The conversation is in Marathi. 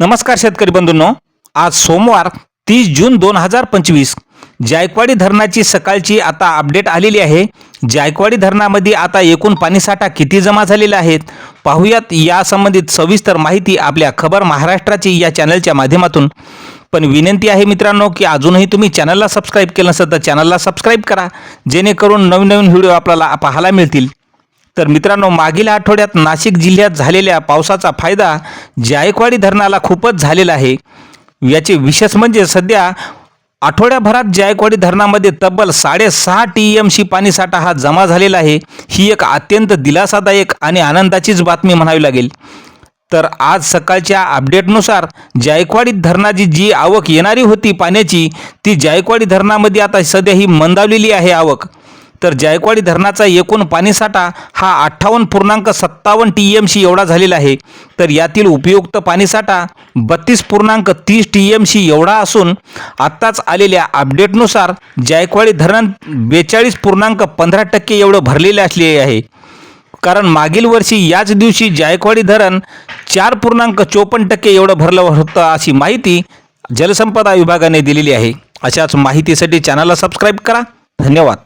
नमस्कार शेतकरी बंधूंनो. आज सोमवार तीस जून दोन हजार पंचवीस. जायकवाडी धरणाची सकाळची आता अपडेट आलेली आहे. जायकवाडी धरणामध्ये आता एकूण पाणीसाठा किती जमा झालेला आहेत पाहूयात. यासंबंधित सविस्तर माहिती आपल्या खबर महाराष्ट्राची या चॅनलच्या माध्यमातून. पण विनंती आहे मित्रांनो की अजूनही तुम्ही चॅनलला सबस्क्राईब केलं नसेल तर चॅनलला सबस्क्राईब करा. जेणेकरून नवीन नवीन व्हिडिओ आपल्याला पाहायला मिळतील. तर मित्रांनो मागील आठवड्यात नाशिक जिल्ह्यात झालेल्या पावसाचा फायदा जायकवाडी धरणाला खूपच झालेला आहे. याचे विशेष म्हणजे सध्या आठवड्याभरात जायकवाडी धरणामध्ये तब्बल साडेसहा टी एम सी पाणीसाठा हा जमा झालेला आहे. ही एक अत्यंत दिलासादायक आणि आनंदाचीच बातमी म्हणावी लागेल. तर आज सकाळच्या अपडेटनुसार जायकवाडी धरणाची जी आवक येणारी होती पाण्याची ती जायकवाडी धरणामध्ये आता सध्या ही मंदावलेली आहे आवक. तर जायकवाडी धरणाचा एकूण पाणीसाठा हा अठ्ठावन्न पूर्णांक सत्तावन्न टी एम सी एवढा झालेला आहे. तर यातील उपयुक्त पाणीसाठा बत्तीस पूर्णांक तीस टी एम सी एवढा असून आत्ताच आलेल्या अपडेटनुसार जायकवाडी धरण बेचाळीस पूर्णांक पंधरा टक्के एवढं भरलेले असले आहे. कारण मागील वर्षी याच दिवशी जायकवाडी धरण चार पूर्णांक चोपन्न टक्के एवढं भरलं होतं अशी माहिती जलसंपदा विभागाने दिलेली आहे. अशाच माहितीसाठी चॅनलला सबस्क्राईब करा. धन्यवाद.